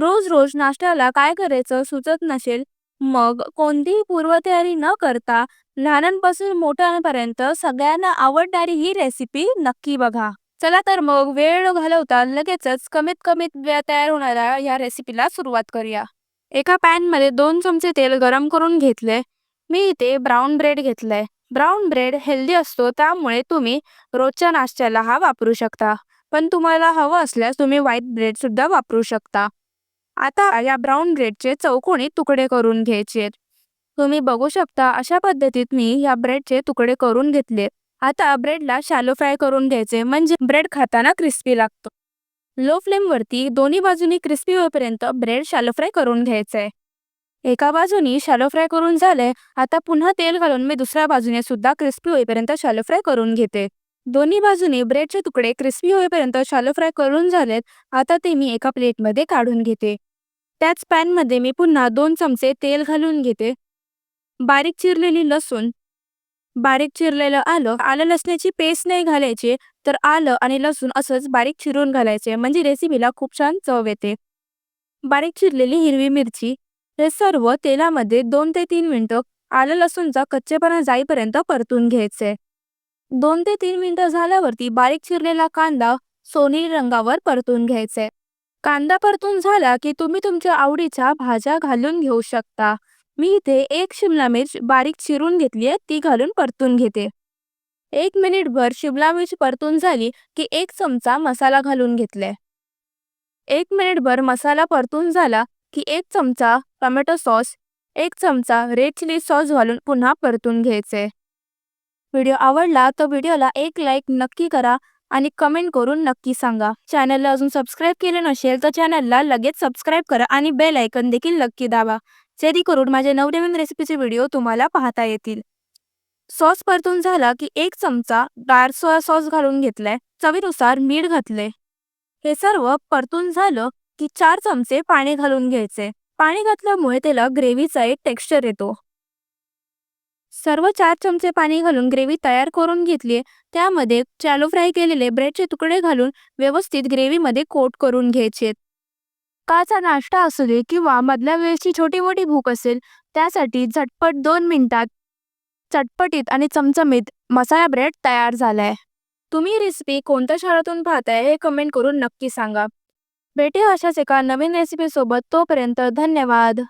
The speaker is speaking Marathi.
रोज रोज नाश्त्याला काय करायचं सुचत नसेल मग कोणतीही पूर्वतयारी न करता लहानांपासून मोठ्यांपर्यंत सगळ्यांना आवडणारी ही रेसिपी नक्की बघा. चला तर मग वेळ घालवता लगेचच कमीत कमीत वेळ तयार होणाऱ्या या रेसिपीला सुरुवात करूया. एका पॅनमध्ये दोन चमचे तेल गरम करून घेतले. मी इथे ब्राऊन ब्रेड घेतलाय. ब्राऊन ब्रेड हेल्दी असतो त्यामुळे तुम्ही रोजच्या नाश्त्याला हा वापरू शकता. पण तुम्हाला हवं असल्यास तुम्ही व्हाईट ब्रेड सुद्धा वापरू शकता. आता या ब्राऊन ब्रेडचे चौकोनी तुकडे करून घ्यायचे. तुम्ही बघू शकता अशा पद्धतीत मी या ब्रेडचे तुकडे करून घेतले. आता ब्रेडला शॅलो फ्राय करून घ्यायचे म्हणजे ब्रेड खाताना क्रिस्पी लागतो. लो फ्लेमवरती दोन्ही बाजूनी क्रिस्पी होईपर्यंत ब्रेड शॅलो फ्राय करून घ्यायचंय एका बाजूनी शॅलो फ्राय करून झालंय आता पुन्हा तेल घालून मी दुसऱ्या बाजूने सुद्धा क्रिस्पी होईपर्यंत शॅलो फ्राय करून घेते. दोन्ही बाजूनी ब्रेडचे तुकडे क्रिस्पी होईपर्यंत शॅलो फ्राय करून झालेत आता ते मी एका प्लेटमध्ये काढून घेते. त्याच पॅनमध्ये मी पुन्हा दोन चमचे तेल घालून घेते. बारीक चिरलेली लसूण. बारीक चिरलेलं आलं. आलं लसण्याची पेस्ट नाही घालायची तर आलं आणि लसूण असंच बारीक चिरून घालायचे म्हणजे रेसिपीला खूप छान चव येते. बारीक चिरलेली हिरवी मिरची. हे सर्व तेलामध्ये दोन ते तीन मिनिटं आलं लसूणचा कच्चेपणा जाईपर्यंत परतून घ्यायचे. दोन ते तीन मिनिटं झाल्यावरती बारीक चिरलेला कांदा सोनेरी रंगावर परतून घ्यायचे. कांदा परतून झाला की तुम्ही तुमच्या आवडीच्या भाज्या घालून घेऊ शकता. मी इथे एक शिमला मिर्च बारीक चिरून घेतली आहे ती घालून परतून घेते. एक मिनिटभर शिमला मिर्च परतून झाली की एक चमचा मसाला घालून घेतलाय एक मिनिटभर मसाला परतून झाला की एक चमचा टोमॅटो सॉस एक चमचा रेड चिली सॉस घालून पुन्हा परतून घ्यायचे. व्हिडिओ आवडला तर व्हिडिओला एक लाईक नक्की करा. आणि कमेंट करून नक्की सांगा. चॅनलला अजून सबस्क्राईब केले नसेल तर चॅनलला लगेच सबस्क्राईब करा आणि बेल ऐकन देखील नक्की दाबा. जेणेकरून माझे नवनवीन रेसिपीचे व्हिडिओ तुम्हाला पाहता येतील. सॉस परतून झाला की एक चमचा डार्क सोया सॉस घालून घेतलाय. चवीनुसार मीठ घातले हे सर्व परतून झालं की चार चमचे पाणी घालून घ्यायचे. पाणी घातल्यामुळे त्याला ग्रेव्हीचा एक टेक्स्चर येतो. सर्व चार चमचे पाणी घालून ग्रेव्ही तयार करून घेतली त्यामध्ये चॅलो फ्राय केलेले ब्रेडचे तुकडे घालून व्यवस्थित ग्रेव्हीमध्ये कोट करून घ्यायचे काचा नाश्ता असू दे किंवा मधल्या वेळेची छोटी मोठी भूक असेल त्यासाठी झटपट दोन मिनिटात चटपटीत आणि चमचमीत मसाला ब्रेड तयार झालाय. तुम्ही रेसिपी कोणत्या शाळेतून पाहताय हे कमेंट करून नक्की सांगा. भेटे अशाच एका नवीन रेसिपीसोबत तोपर्यंत धन्यवाद.